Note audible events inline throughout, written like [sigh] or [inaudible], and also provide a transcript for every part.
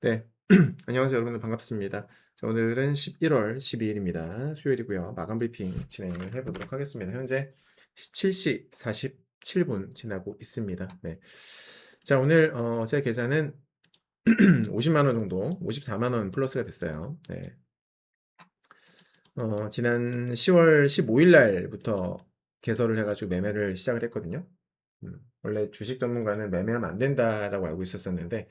네. [clears throat] 안녕하세요, 여러분들 반갑습니다. 자, 오늘은 11월 12일입니다. 수요일이고요. 마감 브리핑 진행을 해보도록 하겠습니다. 현재 17시 47분 지나고 있습니다. 네. 자, 오늘 어, 제 계좌는 [clears throat] 50만 원 정도, 54만 원 플러스가 됐어요. 네. 어, 지난 10월 15일 날부터 개설을 해가지고 매매를 시작을 했거든요. 음, 원래 주식 전문가는 매매하면 안 된다라고 알고 있었었는데,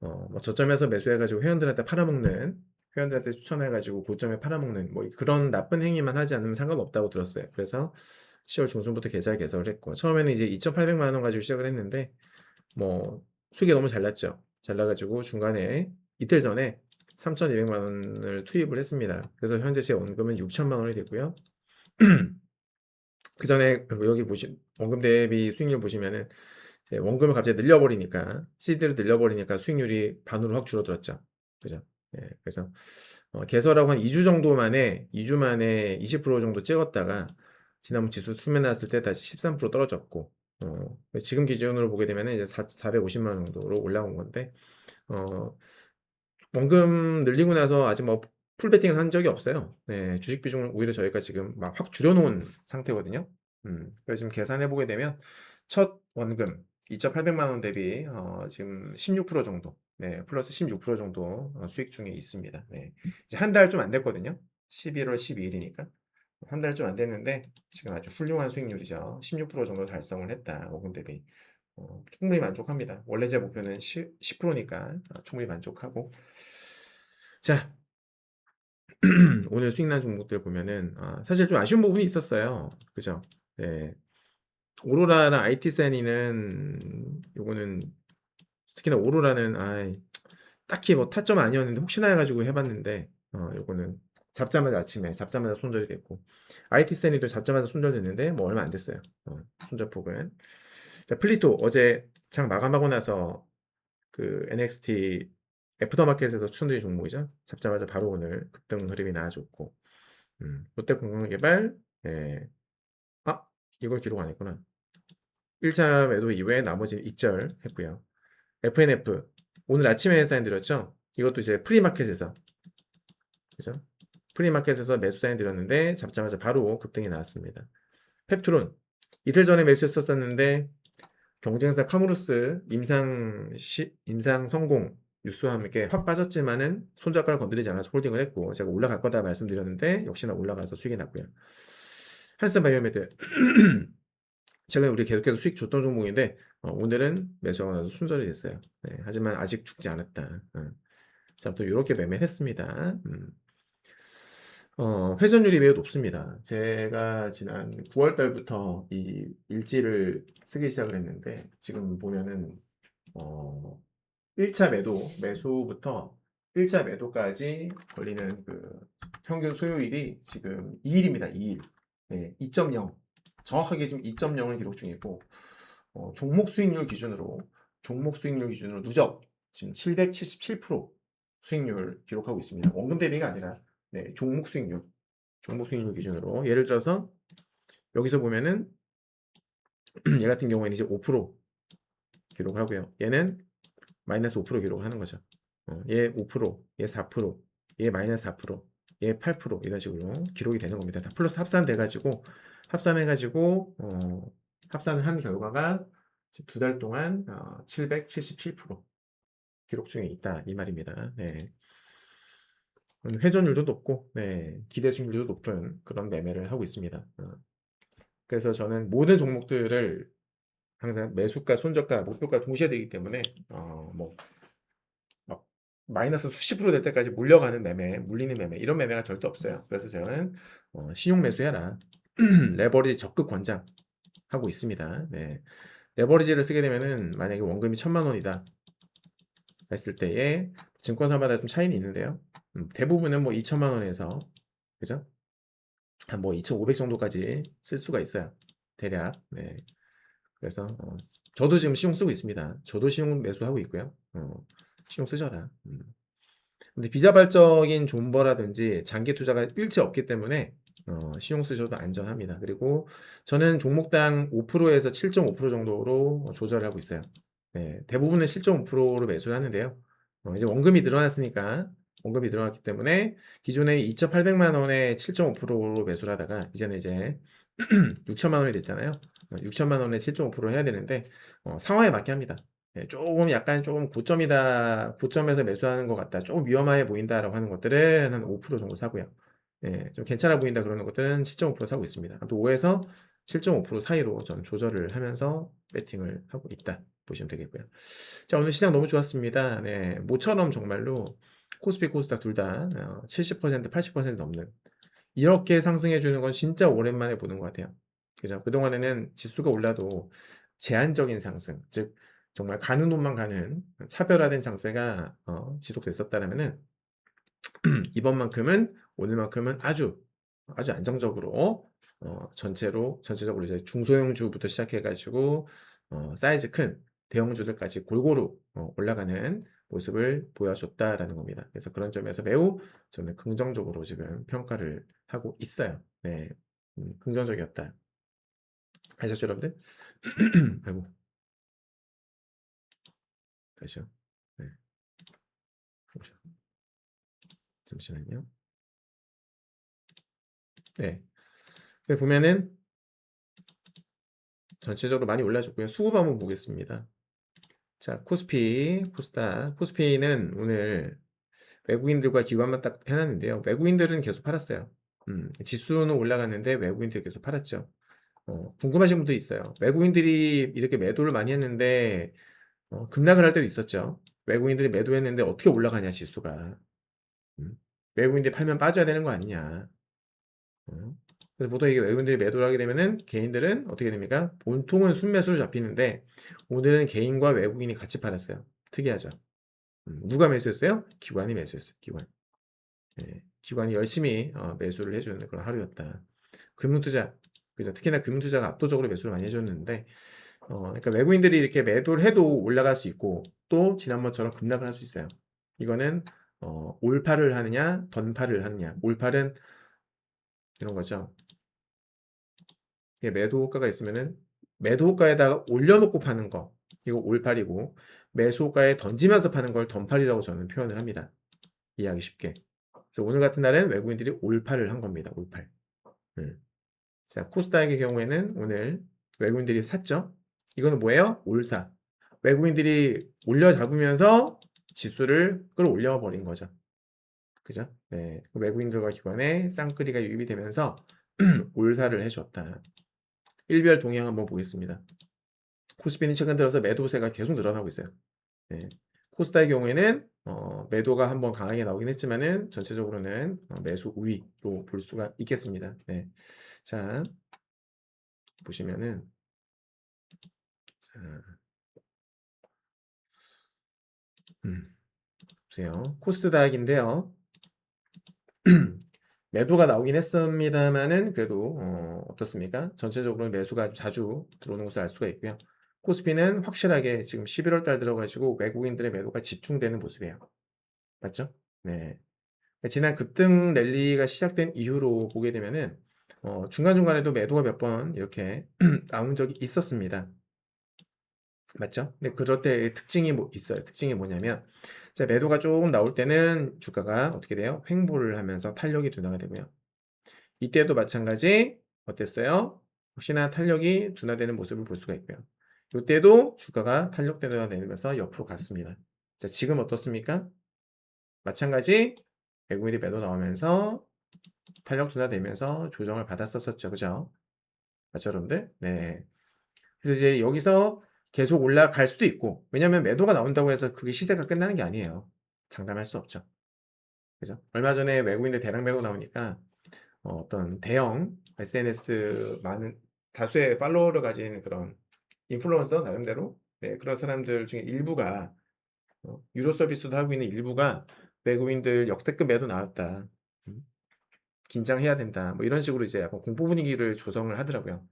어, 뭐 저점에서 매수해가지고 회원들한테 팔아먹는, 회원들한테 추천해가지고 고점에 팔아먹는, 뭐 그런 나쁜 행위만 하지 않으면 상관없다고 들었어요. 그래서 10월 중순부터 계좌 개설을 했고, 처음에는 이제 2,800만 원 가지고 시작을 했는데, 뭐 수익이 너무 잘 났죠. 잘 나가지고 중간에 이틀 전에 3,200만 원을 투입을 했습니다. 그래서 현재 제 원금은 6천만 원이 되고요. [clears throat] 그 전에 여기 보시 원금 대비 수익률 보시면은 원금을 갑자기 늘려버리니까 시드를 늘려버리니까 수익률이 반으로 확 줄어들었죠. 그죠? 예, 그래서 어, 개설하고 한 2주 정도 만에 2주 만에 20% 정도 찍었다가 지난번 지수 수면 나왔을 때 다시 13% 떨어졌고 어, 지금 기준으로 보게 되면 이제 4, 450만 원 정도로 올라온 건데 어, 원금 늘리고 나서 아직 뭐 풀베팅을 한 적이 없어요. 네, 주식 비중을 오히려 저희가 지금 막 확 줄여놓은 상태거든요. 음, 그래서 지금 계산해 보게 되면 첫 원금 2,800만 원 대비 어, 지금 16% 정도, 네, 플러스 16% 정도 어, 수익 중에 있습니다. 네, 이제 한 달 좀 안 됐거든요. 11월 12일이니까 한 달 좀 안 됐는데 지금 아주 훌륭한 수익률이죠. 16% 정도 달성을 했다. 원금 대비. 어, 충분히 만족합니다. 원래 제 목표는 10, 10%니까 어, 충분히 만족하고. 자, [clears throat] 오늘 수익 난 종목들 보면은 아, 사실 좀 아쉬운 부분이 있었어요. 그죠? 네. 오로라랑 IT센이는 요거는 특히나 오로라는 아 딱히 뭐 타점 아니었는데 혹시나 해가지고 해봤는데 어 요거는 잡자마자 아침에 잡자마자 손절이 됐고 IT센이도 잡자마자 손절됐는데 뭐 얼마 안 됐어요. 어, 손절폭은 자 플리토 어제 장 마감하고 나서 그 NXT 애프터마켓에서 추천드린 종목이죠. 잡자마자 바로 오늘 급등 흐름이 나와줬고 음, 롯데공항개발 예. 아 이걸 기록 안 했구나. 1차 매도 이외에 나머지 익절 했고요. FNF 오늘 아침에 사인드렸죠. 이것도 이제 프리마켓에서 그죠? 프리마켓에서 매수 사인드렸는데 잡자마자 바로 급등이 나왔습니다. 펩트론 이틀 전에 매수했었었는데 경쟁사 카무루스 임상 시, 임상 성공 뉴스와 함께 확 빠졌지만은 손잡가를 건드리지 않아서 홀딩을 했고 제가 올라갈 거다 말씀드렸는데 역시나 올라가서 수익이 났고요. 한스바이오메드 최근에 우리 계속해서 수익 줬던 종목인데 어, 오늘은 매수하고 나서 순절이 됐어요. 네, 하지만 아직 죽지 않았다. 어. 자, 또 이렇게 매매했습니다. 음. 어, 회전율이 매우 높습니다. 제가 지난 9월 달부터 이 일지를 쓰기 시작을 했는데 지금 보면은 어, 1차 매도 매수부터 1차 매도까지 걸리는 그 평균 소요일이 지금 2일입니다. 2일. 네, 2.0. 정확하게 지금 2.0을 기록 중이고 어, 종목 수익률 기준으로 종목 수익률 기준으로 누적 지금 777% 수익률 기록하고 있습니다. 원금 대비가 아니라 네, 종목 수익률 종목 수익률 기준으로 예를 들어서 여기서 보면은 [clears throat] 얘 같은 경우에는 이제 5% 기록을 하고요. 얘는 마이너스 5% 기록을 하는 거죠. 어, 얘 5%, 얘 4%, 얘 마이너스 4%, 얘 8% 이런 식으로 기록이 되는 겁니다. 다 플러스 합산돼 가지고 합산해 가지고 어, 합산을 한 결과가 두 달 동안 어, 777% 기록 중에 있다 이 말입니다. 네. 음, 회전율도 높고 네, 기대 수익률도 높은 그런 매매를 하고 있습니다. 어. 그래서 저는 모든 종목들을 항상 매수가, 손절가, 목표가 동시에 되기 때문에 어, 뭐막 마이너스 수십 프로 될 때까지 물려가는 매매, 물리는 매매 이런 매매가 절대 없어요. 그래서 저는 어, 신용 매수해라. [clears throat] 레버리지 적극 권장하고 있습니다. 네. 레버리지를 쓰게 되면은 만약에 원금이 천만 원이다 했을 때에 증권사마다 좀 차이는 있는데요. 음, 대부분은 뭐 2천만 원에서 그죠? 한뭐 2,500 정도까지 쓸 수가 있어요. 대략. 네. 그래서 어, 저도 지금 시용 쓰고 있습니다. 저도 시용 매수하고 있고요. 어, 시용 쓰셔라. 음. 근데 비자발적인 존버라든지 장기 투자가 일체 없기 때문에 어, 시용 쓰셔도 안전합니다. 그리고 저는 종목당 5%에서 7.5% 정도로 조절하고 있어요. 네, 대부분은 7.5%로 매수를 하는데요. 어 이제 원금이 늘어났으니까 원금이 늘어났기 때문에 기존에 2,800만 원에 7.5%로 매수를 하다가 이제는 이제 [clears throat] 6천만 원이 됐잖아요. 어 6천만 원에 7.5% 해야 되는데 어 상황에 맞게 합니다. 예 쪼금 약간 쪼금 고점이다. 고점에서 매수하는 것 같다. 쪼금 위험해 보인다라고 하는 것들은 한 5% 정도 사고요. 예 좀 괜찮아 보인다 그러는 것들은 7.5% 사고 있습니다. 아무튼 5에서 7.5% 사이로 저는 조절을 하면서 배팅을 하고 있다 보시면 되겠고요. 자 오늘 시장 너무 좋았습니다. 네 모처럼 정말로 코스피 코스닥 둘다어70% 80% 넘는 이렇게 상승해 주는 건 진짜 오랜만에 보는 것 같아요. 그죠? 그동안에는 지수가 올라도 제한적인 상승 즉 정말 가는 곳만 가는 차별화된 상세가 어 지속됐었다라면은 [clears throat] 이번만큼은 오늘만큼은 아주, 아주 안정적으로 어 전체로 전체적으로 이제 중소형주부터 시작해 가지고 어 사이즈 큰 대형주들까지 골고루 어 올라가는 모습을 보여줬다라는 겁니다. 그래서 그런 점에서 매우 저는 긍정적으로 지금 평가를 하고 있어요. 네. 음 긍정적이었다. 아셨죠 여러분들? [clears throat] 아이고. 다시요. 네. 보자. 잠시만요. 네. 보면은 전체적으로 많이 올라줬고요. 수급 한번 보겠습니다. 자 코스피, 코스닥. 코스피는 오늘 외국인들과 기관만 딱 해 놨는데요. 외국인들은 계속 팔았어요. 음 지수는 올라갔는데 외국인들이 계속 팔았죠. 어 궁금하신 분도 있어요. 외국인들이 이렇게 매도를 많이 했는데 어 급락을 할 때도 있었죠. 외국인들이 매도했는데 어떻게 올라가냐 지수가. 음 외국인들이 팔면 빠져야 되는 거 아니냐. 어 그래서 보통 이게 외국인들이 매도를 하게 되면은 개인들은 어떻게 됩니까? 보통은 순매수로 잡히는데 오늘은 개인과 외국인이 같이 팔았어요. 특이하죠. 음 누가 매수했어요? 기관이 매수했어요. 기관. 예. 기관이 열심히 어 매수를 해 주는 그런 하루였다. 금융투자 그죠? 특히나 금융투자가 압도적으로 매수를 많이 해 줬는데 어 그러니까 외국인들이 이렇게 매도를 해도 올라갈 수 있고 또 지난번처럼 급락을 할 수 있어요. 이거는 어 올팔을 하느냐 던팔을 하느냐. 올팔은 이런 거죠. 예 매도 호가가 있으면은 매도 호가에다가 올려놓고 파는 거 이거 올팔이고 매수 호가에 던지면서 파는 걸 던팔이라고 저는 표현을 합니다. 이해하기 쉽게. 그래서 오늘 같은 날은 외국인들이 올팔을 한 겁니다. 올팔. 음. 자 코스닥의 경우에는 오늘 외국인들이 샀죠. 이거는 뭐예요? 올사. 외국인들이 올려 잡으면서 지수를 끌어올려 버린 거죠. 그죠? 네. 외국인들과 기관에 쌍끌이가 유입이 되면서 올사를 해 줬다. 일별 동향 한번 보겠습니다. 코스피는 최근 들어서 매도세가 계속 늘어나고 있어요. 네. 코스닥의 경우에는 어 매도가 한번 강하게 나오긴 했지만은 전체적으로는 어 매수 우위로 볼 수가 있겠습니다. 네. 자 보시면은 자 음. 보세요. 코스닥인데요. [clears throat] 매도가 나오긴 했습니다마는 그래도 어 어떻습니까? 전체적으로는 매수가 자주 들어오는 것을 알 수가 있고요. 코스피는 확실하게 지금 11월 달 들어 가지고 외국인들의 매도가 집중되는 모습이에요. 맞죠? 네. 지난 급등 랠리가 시작된 이후로 보게 되면은 어 중간중간에도 매도가 몇 번 이렇게 [clears throat] 나온 적이 있었습니다. 맞죠? 근데 그럴 때의 특징이 뭐 있어요. 특징이 뭐냐면 자 매도가 쪼금 나올 때는 주가가 어떻게 돼요? 횡보를 하면서 탄력이 둔화가 되고요. 이때도 마찬가지 어땠어요? 혹시나 탄력이 둔화되는 모습을 볼 수가 있고요. 요때도 주가가 탄력 둔화되면서 옆으로 갔습니다. 자 지금 어떻습니까? 마찬가지 외국인이 매도 나오면서 탄력 둔화되면서 조정을 받았었었죠. 그죠? 맞죠 여러분들? 네. 그래서 이제 여기서 계속 올라갈 수도 있고 왜냐하면 매도가 나온다고 해서 그게 시세가 끝나는 게 아니에요. 장담할 수 없죠. 그죠? 얼마 전에 외국인들 대량 매도 나오니까 어 어떤 대형 SNS 많은 다수의 팔로워를 가진 그런 인플루언서 나름대로 네 그런 사람들 중에 일부가 어 유료 서비스도 하고 있는 일부가 "외국인들 역대급 매도 나왔다. 음. 긴장해야 된다." 뭐 이런 식으로 이제 약간 공포 분위기를 조성을 하더라고요.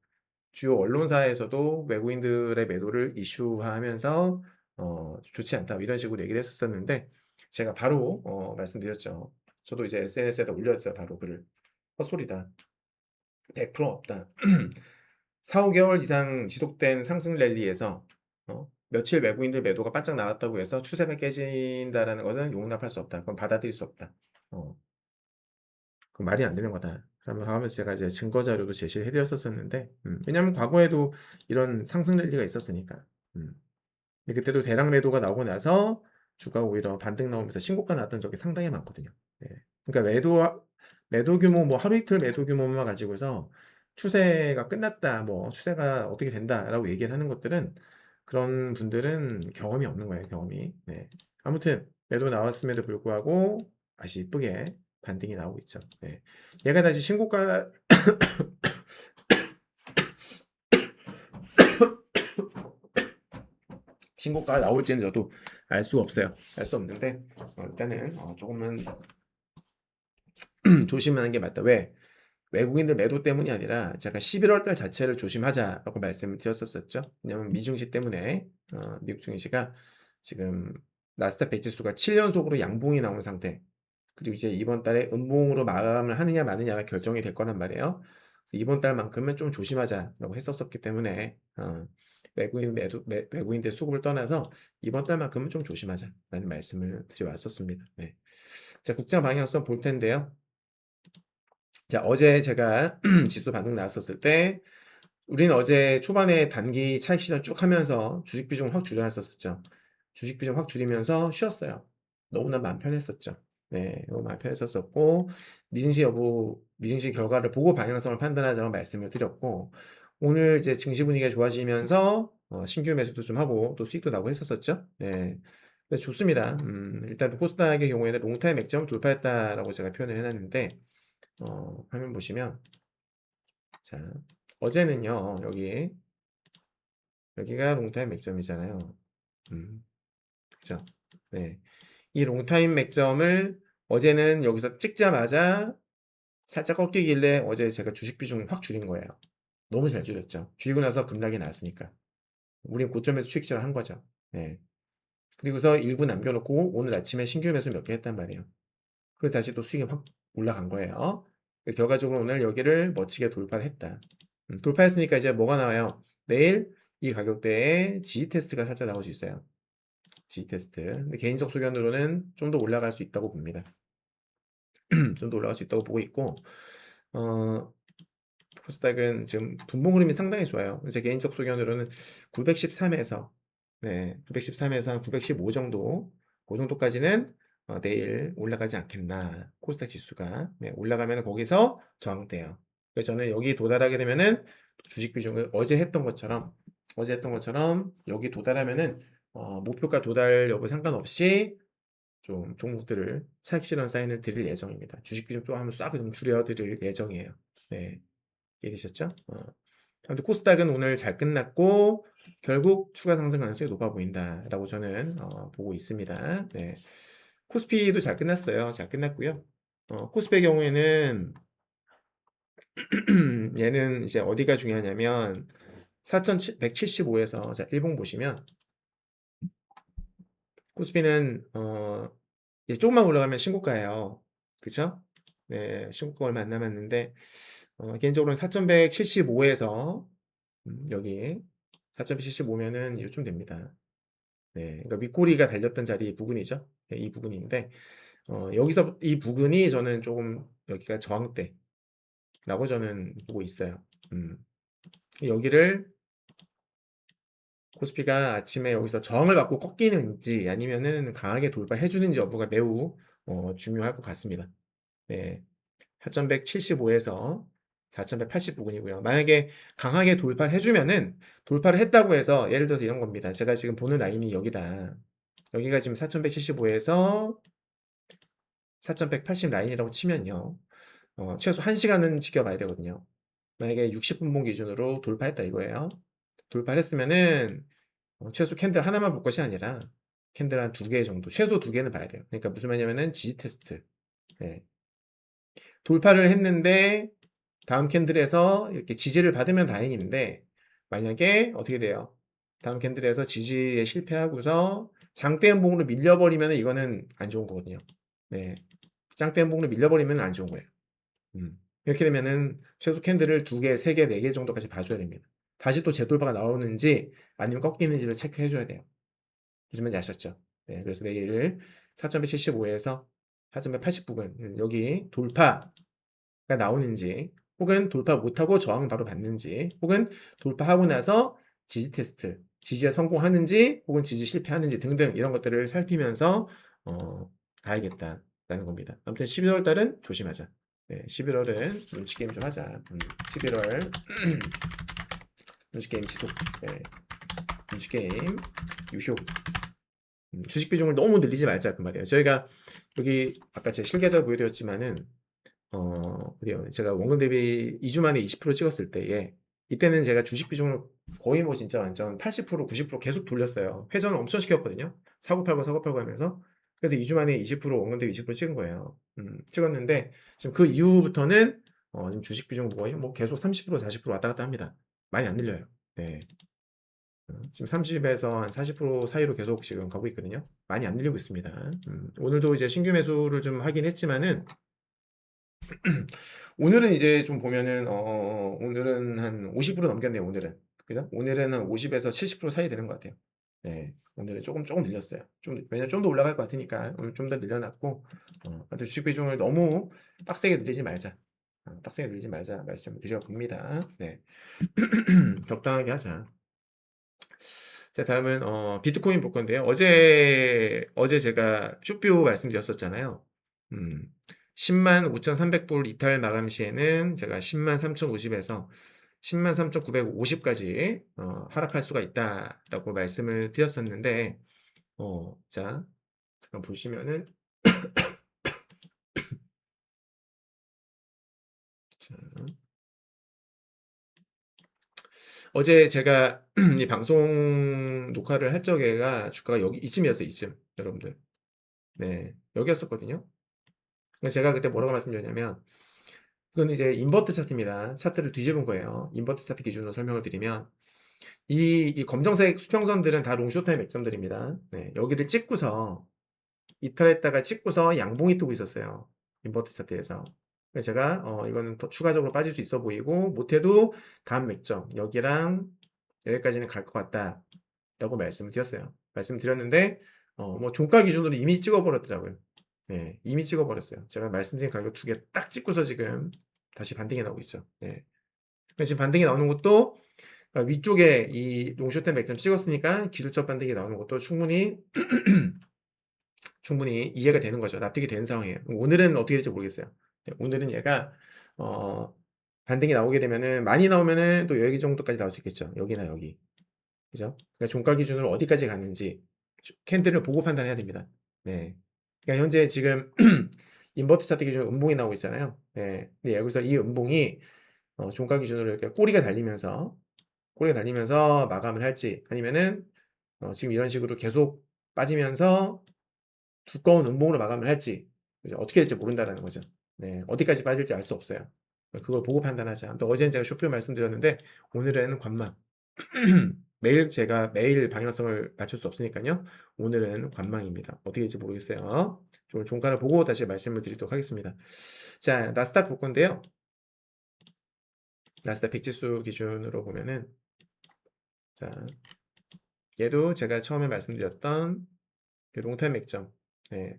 주요 언론사에서도 외국인들의 매도를 이슈화하면서 어 "좋지 않다." 뭐 이런 식으로 얘기를 했었었는데 제가 바로 어 말씀드렸죠. 저도 이제 SNS에다 올렸어요 바로 글을. "헛소리다. 100% 없다. [clears throat] 4-5 개월 이상 지속된 상승 랠리에서 어 며칠 외국인들 매도가 반짝 나왔다고 해서 추세가 깨진다라는 것은 용납할 수 없다. 그건 받아들일 수 없다. 어. 그 말이 안 되는 거다. 그러면 하면서 제가 이제 증거 자료도 제시를 해드렸었었는데, 음, 왜냐하면 과거에도 이런 상승 랠리가 있었으니까. 음. 그때도 대량 매도가 나오고 나서 주가 오히려 반등 나오면서 신고가 났던 적이 상당히 많거든요. 예. 그러니까 매도 매도 규모 뭐 하루 이틀 매도 규모만 가지고서 추세가 끝났다, 뭐 추세가 어떻게 된다라고 얘기를 하는 것들은 그런 분들은 경험이 없는 거예요, 경험이. 네. 아무튼 매도 나왔음에도 불구하고 다시 이쁘게 반등이 나오고 있죠. 네. 얘가 다시 신고가 [coughs] 신고가가 나올지는 저도 알 수가 없어요. 알 수 없는데 어, 일단은 어, 조금은 [clears throat] 조심하는 게 맞다. 왜? 외국인들 매도 때문이 아니라 제가 11월 달 자체를 조심하자라고 말씀을 드렸었었죠. 왜냐면 미증시 때문에 어, 미국 증시가 지금 나스닥 100지수가 7연속으로 양봉이 나온 상태. 그리고 이제 이번 달에 음봉으로 마감을 하느냐 마느냐가 결정이 될 거란 말이에요. 이번 달만큼은 좀 조심하자라고 했었었기 때문에 어, 외국인 매도 매, 외국인들 수급을 떠나서 이번 달만큼은 좀 조심하자라는 말씀을 드려왔었습니다. 네. 자 국장 방향성 볼 텐데요. 자, 어제 제가 [clears throat] 지수 반등 나왔었을 때, 우리는 어제 초반에 단기 차익 실현 쭉 하면서 주식 비중을 확 줄여놨었죠. 주식 비중 확 줄이면서 쉬었어요. 너무나 마음 편했었죠. 네, 마음 편했었었고, 미증시 여부, 미증시 결과를 보고 방향성을 판단하자고 말씀을 드렸고, 오늘 이제 증시 분위기가 좋아지면서, 어, 신규 매수도 좀 하고, 또 수익도 나고 했었었죠. 네. 그래서 좋습니다. 음, 일단 코스닥의 경우에는 롱타임 맥점 돌파했다라고 제가 표현을 해놨는데, 어, 화면 보시면 자 어제는요 여기 여기가 롱타임 맥점이잖아요 음, 그죠 네 이 롱타임 맥점을 어제는 여기서 찍자마자 살짝 꺾이길래 어제 제가 주식 비중을 확 줄인 거예요 너무 잘 줄였죠 줄이고 나서 급락이 났으니까 우린 고점에서 수익질을 한 거죠 네 그리고서 일부 남겨놓고 오늘 아침에 신규 매수 몇 개 했단 말이에요 그래서 다시 또 수익이 확 올라간 거예요. 결과적으로 오늘 여기를 멋지게 돌파를 했다. 음, 돌파했으니까 이제 뭐가 나와요? 내일 이 가격대에 G 테스트가 살짝 나올 수 있어요. G 테스트. 근데 개인적 소견으로는 좀 더 올라갈 수 있다고 봅니다. [clears throat] 좀 더 올라갈 수 있다고 보고 있고, 어, 코스닥은 지금 분봉 흐름이 상당히 좋아요. 제 개인적 소견으로는 913에서, 네, 913에서 한 915 정도, 그 정도까지는 어, 내일 올라가지 않겠나 코스닥 지수가 네, 올라가면 거기서 저항돼요. 그래서 저는 여기 도달하게 되면은 주식 비중을 어제 했던 것처럼 어제 했던 것처럼 여기 도달하면은 어, 목표가 도달 여부 상관없이 좀 종목들을 차익 실현 사인을 드릴 예정입니다. 주식 비중 좀 한번 싹좀 줄여 드릴 예정이에요. 네. 이해되셨죠? 어. 아무튼 코스닥은 오늘 잘 끝났고 결국 추가 상승 가능성이 높아 보인다라고 저는 어, 보고 있습니다. 네. 코스피도 잘 끝났어요. 잘 끝났고요. 어, 코스피의 경우에는 [clears throat] 얘는 이제 어디가 중요하냐면 4175에서 자, 일봉 보시면 코스피는 어, 조금만 올라가면 신고가예요. 그쵸? 네, 신고가 얼마 안 남았는데 어, 개인적으로는 4175에서 음, 여기 4175면은 요쯤 됩니다. 네, 그러니까 윗꼬리가 달렸던 자리 부근이죠. 네, 이 부근인데 어, 여기서 이 부근이 저는 조금 여기가 저항대라고 저는 보고 있어요. 음. 여기를 코스피가 아침에 여기서 저항을 받고 꺾이는지 아니면은 강하게 돌파해 주는지 여부가 매우 어, 중요할 것 같습니다. 네. 4175에서 4180 부근이고요. 만약에 강하게 돌파를 해주면은 돌파를 했다고 해서 예를 들어서 이런 겁니다. 제가 지금 보는 라인이 여기다. 여기가 지금 4175에서 4180 라인이라고 치면요. 어, 최소 1시간은 지켜봐야 되거든요. 만약에 60분봉 기준으로 돌파했다 이거예요. 돌파를 했으면은 어, 최소 캔들 하나만 볼 것이 아니라 캔들 한 두 개 정도, 최소 두 개는 봐야 돼요. 그러니까 무슨 말이냐면은 지지 테스트. 네. 돌파를 했는데 다음 캔들에서 이렇게 지지를 받으면 다행인데 만약에 어떻게 돼요? 다음 캔들에서 지지에 실패하고서 장대 음봉으로 밀려버리면 이거는 안 좋은 거거든요. 네. 장대 음봉으로 밀려버리면 안 좋은 거예요. 음. 이렇게 되면은 최소 캔들을 두 개, 세 개, 네 개 정도까지 봐줘야 됩니다. 다시 또 재돌파가 나오는지 아니면 꺾이는지를 체크해 줘야 돼요. 무슨 말인지 아셨죠? 네, 그래서 내일 4.175에서 4.180 부근 음, 여기 돌파가 나오는지 혹은 돌파 못하고 저항 바로 받는지 혹은 돌파하고 나서 지지 테스트 지지에 성공하는지 혹은 지지 실패하는지 등등 이런 것들을 살피면서 어, 가야겠다라는 겁니다. 아무튼 11월 달은 조심하자. 네, 11월은 눈치 게임 좀 하자. 음, 11월 눈치 게임 지속. 네, 눈치 게임 유효. 음, 주식 비중을 너무 늘리지 말자 그 말이에요. 저희가 여기 아까 제 실계좌 보여드렸지만은 어 어디요? 제가 원금 대비 2주 만에 20% 찍었을 때에 이때는 제가 주식 비중을 거의 뭐 진짜 완전 80% 90% 계속 돌렸어요. 회전을 엄청 시켰거든요. 사고 팔고 사고 팔고 하면서 그래서 2주 만에 20% 원금 대비 20% 찍은 거예요. 음, 찍었는데 지금 그 이후부터는 어, 지금 주식 비중 거의 뭐 계속 30% 40% 왔다 갔다 합니다. 많이 안 늘려요. 네. 어, 지금 30에서 한 40% 사이로 계속 지금 가고 있거든요. 많이 안 늘리고 있습니다. 음, 오늘도 이제 신규 매수를 좀 하긴 했지만은 [clears throat] 오늘은 이제 좀 보면은 어 오늘은 한 50% 넘겼네요. 오늘은 그죠? 오늘은 한 50에서 70% 사이 되는 것 같아요. 네, 오늘은 조금 조금 늘렸어요. 좀 왜냐 좀 더 올라갈 것 같으니까 오늘 좀 더 늘려놨고 어, 주식 비중을 너무 빡세게 늘리지 말자. 어, 빡세게 늘리지 말자 말씀을 드려봅니다. 네, [clears throat] 적당하게 하자. 자, 다음은 어, 비트코인 볼 건데요. 어제 어제 제가 쇼뷰 말씀드렸었잖아요. 음, 10만 5,300불 이탈 마감 시에는 제가 10만 3,050에서 10만 3,950까지 어, 하락할 수가 있다라고 말씀을 드렸었는데, 어, 자, 잠깐 보시면은 자, 어제 제가 [clears throat] 이 방송 녹화를 할 적에가 주가가 여기 이쯤이었어요, 이쯤 여러분들. 네, 여기였었거든요. 제가 그때 뭐라고 말씀드렸냐면 그건 이제 인버트 차트입니다. 차트를 뒤집은 거예요. 인버트 차트 기준으로 설명을 드리면 이, 이 검정색 수평선들은 다 롱쇼타임 맥점들입니다. 네, 여기를 찍고서 이탈했다가 찍고서 양봉이 뜨고 있었어요. 인버트 차트에서. 그래서 제가 어, 이거는 더 추가적으로 빠질 수 있어 보이고 못해도 다음 맥점 여기랑 여기까지는 갈 것 같다 라고 말씀을 드렸어요. 말씀드렸는데 어, 뭐 종가 기준으로 이미 찍어버렸더라고요. 네, 이미 찍어버렸어요. 제가 말씀드린 가격 두 개 딱 찍고서 지금 다시 반등이 나오고 있죠. 네. 지금 반등이 나오는 것도 그러니까 위쪽에 이 롱쇼트 맥점 찍었으니까 기술적 반등이 나오는 것도 충분히 [clears throat] 충분히 이해가 되는 거죠. 납득이 되는 상황이에요. 오늘은 어떻게 될지 모르겠어요. 네, 오늘은 얘가 어, 반등이 나오게 되면은 많이 나오면은 또 여기 정도까지 나올 수 있겠죠. 여기나 여기. 그죠? 그러니까 종가 기준으로 어디까지 갔는지 캔들을 보고 판단해야 됩니다. 네. 그러니까 현재 지금 [clears throat] 인버트 차트 기준 음봉이 나오고 있잖아요. 네. 근데 여기서 이 음봉이 어, 종가 기준으로 이렇게 꼬리가 달리면서 꼬리가 달리면서 마감을 할지 아니면은 어, 지금 이런 식으로 계속 빠지면서 두꺼운 음봉으로 마감을 할지? 어떻게 될지 모른다라는 거죠. 네. 어디까지 빠질지 알 수 없어요. 그걸 보고 판단하자. 또 어제는 제가 쇼표 말씀드렸는데 오늘은 관망. [clears throat] 매일 제가 매일 방향성을 맞출 수 없으니까요. 오늘은 관망입니다. 어떻게 될지 모르겠어요. 좀 종가를 보고 다시 말씀을 드리도록 하겠습니다. 자, 나스닥 볼 건데요. 나스닥 백지수 기준으로 보면은 자, 얘도 제가 처음에 말씀드렸던 그 롱타임 맥점 네,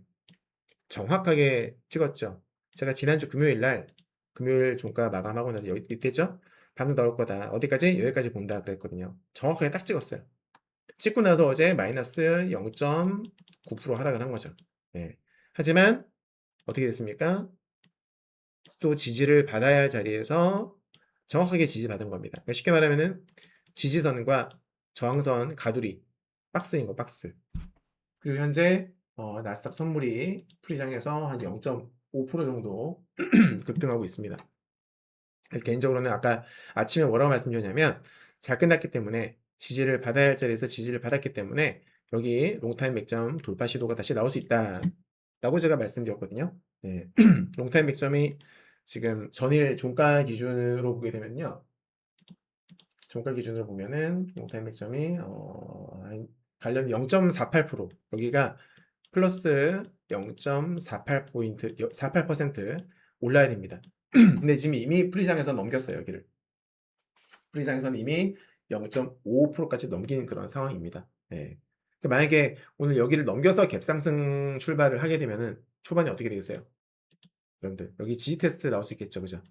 정확하게 찍었죠. 제가 지난주 금요일 날 금요일 종가 마감하고 나서 여기 이때죠? 반응 나올 거다. 어디까지? 여기까지 본다 그랬거든요. 정확하게 딱 찍었어요. 찍고 나서 어제 마이너스 0.9% 하락을 한 거죠. 네. 하지만 어떻게 됐습니까? 또 지지를 받아야 할 자리에서 정확하게 지지받은 겁니다. 그러니까 쉽게 말하면은 지지선과 저항선 가두리 박스인 거 박스. 그리고 현재 어, 나스닥 선물이 프리장에서 한 0.5% 정도 [clears throat] 급등하고 있습니다. 개인적으로는 아까 아침에 뭐라고 말씀드렸냐면 잘 끝났기 때문에 지지를 받아야 할 자리에서 지지를 받았기 때문에 여기 롱타임 맥점 돌파 시도가 다시 나올 수 있다 라고 제가 말씀드렸거든요 네. [clears throat] 롱타임 맥점이 지금 전일 종가 기준으로 보게 되면요 종가 기준으로 보면은 롱타임 맥점이 어, 관련 0.48% 여기가 플러스 0.48포인트 48% 올라야 됩니다 [clears throat] 근데 지금 이미 프리장에서 넘겼어요 여기를 프리장에서는 이미 0.55%까지 넘기는 그런 상황입니다. 예. 그 만약에 오늘 여기를 넘겨서 갭상승 출발을 하게 되면은 초반에 어떻게 되겠어요? 여러분들 여기 G 테스트 나올 수 있겠죠, 그죠?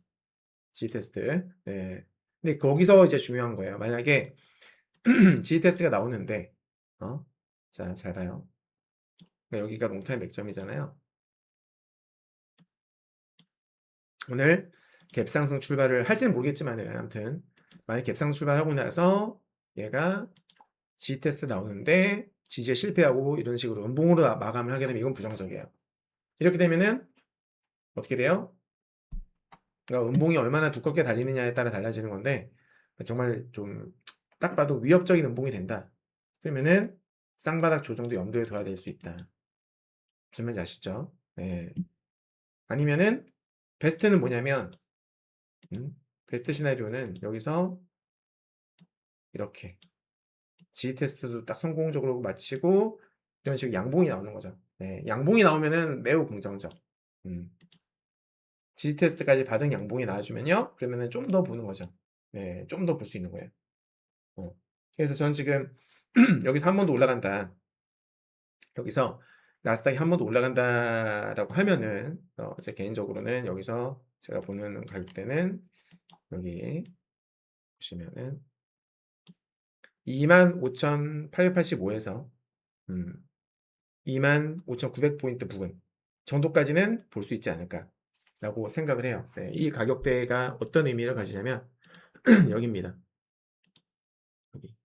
G 테스트. 네. 근데 거기서 이제 중요한 거예요. 만약에 [clears throat] G 테스트가 나오는데, 어? 자, 잘 봐요. 그러니까 여기가 롱타임 맥점이잖아요. 오늘 갭상승 출발을 할지는 모르겠지만 아무튼 만약 갭상승 출발하고 나서 얘가 G 테스트 나오는데 지지에 실패하고 이런 식으로 음봉으로 마감을 하게 되면 이건 부정적이에요. 이렇게 되면은 어떻게 돼요? 그러니까 음봉이 얼마나 두껍게 달리느냐에 따라 달라지는 건데 정말 좀 딱 봐도 위협적인 음봉이 된다. 그러면은 쌍바닥 조정도 염두에 둬야 될 수 있다. 무슨 말인지 아시죠? 네. 아니면은 베스트는 뭐냐면 음, 베스트 시나리오는 여기서 이렇게 G 테스트도 딱 성공적으로 마치고 이런 식으로 양봉이 나오는 거죠. 네, 양봉이 나오면은 매우 긍정적. 음. G 테스트까지 받은 양봉이 나와주면요, 그러면은 좀 더 보는 거죠. 네, 좀 더 볼 수 있는 거예요. 어. 그래서 전 지금 [clears throat] 여기서 한 번 더 올라간다. 여기서 나스닥이 한 번 더 올라간다라고 하면은 어, 제 개인적으로는 여기서 제가 보는 가격대는 여기 보시면은 25,885에서 음, 25,900포인트 부근 정도까지는 볼 수 있지 않을까라고 생각을 해요. 네, 이 가격대가 어떤 의미를 가지냐면 [clears throat] 여기입니다. 여기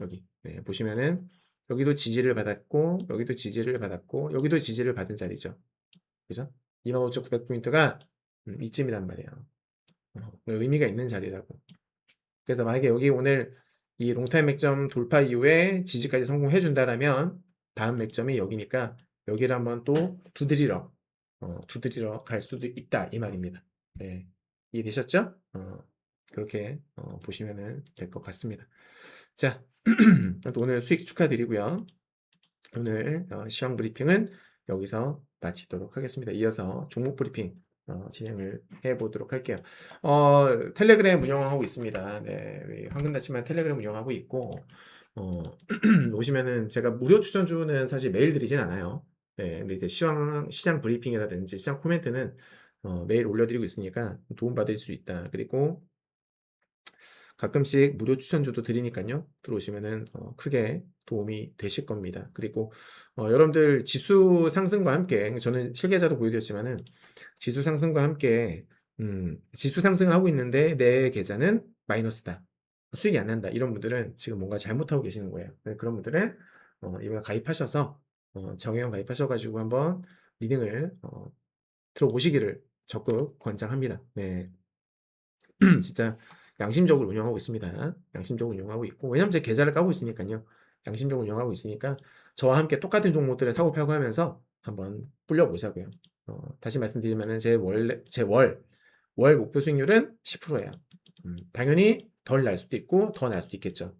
여기 네, 보시면은 여기도 지지를 받았고 여기도 지지를 받았고 여기도 지지를 받은 자리죠. 그죠? 25,900포인트가 음, 이쯤이란 말이에요. 어, 의미가 있는 자리라고. 그래서 만약에 여기 오늘 이 롱타임 맥점 돌파 이후에 지지까지 성공해 준다라면 다음 맥점이 여기니까 여기를 한번 또 두드리러 어, 두드리러 갈 수도 있다 이 말입니다. 네. 이해되셨죠? 어, 그렇게 어, 보시면 될 것 같습니다. 자, [clears throat] 오늘 수익 축하드리고요. 오늘 어, 시황 브리핑은 여기서 마치도록 하겠습니다. 이어서 종목 브리핑 어, 진행을 해보도록 할게요. 어, 텔레그램 운영하고 있습니다. 네, 황금다치만 텔레그램 운영하고 있고 어, [clears throat] 오시면은 제가 무료 추천주는 사실 매일 드리진 않아요. 네, 근데 이제 시황 시장 브리핑이라든지 시장 코멘트는 어, 매일 올려드리고 있으니까 도움 받을 수 있다. 그리고 가끔씩 무료 추천주도 드리니까요. 들어오시면은 어, 크게 도움이 되실 겁니다. 그리고 어, 여러분들 지수 상승과 함께 저는 실계자도 보여드렸지만은 지수 상승과 함께 음, 지수 상승을 하고 있는데 내 계좌는 마이너스다. 수익이 안 난다. 이런 분들은 지금 뭔가 잘못하고 계시는 거예요. 네, 그런 분들은 어, 이번에 가입하셔서 어, 정회원 가입하셔가지고 한번 리딩을 어, 들어보시기를 적극 권장합니다. 네. [clears throat] 진짜 양심적으로 운영하고 있습니다. 양심적으로 운영하고 있고 왜냐면 제 계좌를 까고 있으니까요. 양심적으로 운영하고 있으니까 저와 함께 똑같은 종목들을 사고 팔고 하면서 한번 불려보자고요. 어, 다시 말씀드리면 제 원래 제월 월 목표 수익률은 10%예요. 음, 당연히 덜 날 수도 있고 더 날 수도 있겠죠.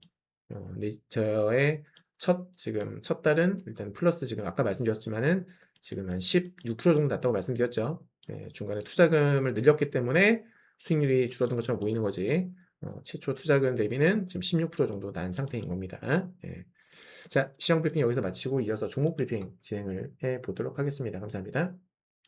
어, 근데 저의 첫 지금 첫 달은 일단 플러스 지금 아까 말씀드렸지만은 지금 한 16% 정도 났다고 말씀드렸죠. 네, 중간에 투자금을 늘렸기 때문에 수익률이 줄어든 것처럼 보이는 거지. 어, 최초 투자금 대비는 지금 16% 정도 난 상태인 겁니다. 예. 자, 시장 브리핑 여기서 마치고 이어서 종목 브리핑 진행을 해 보도록 하겠습니다. 감사합니다.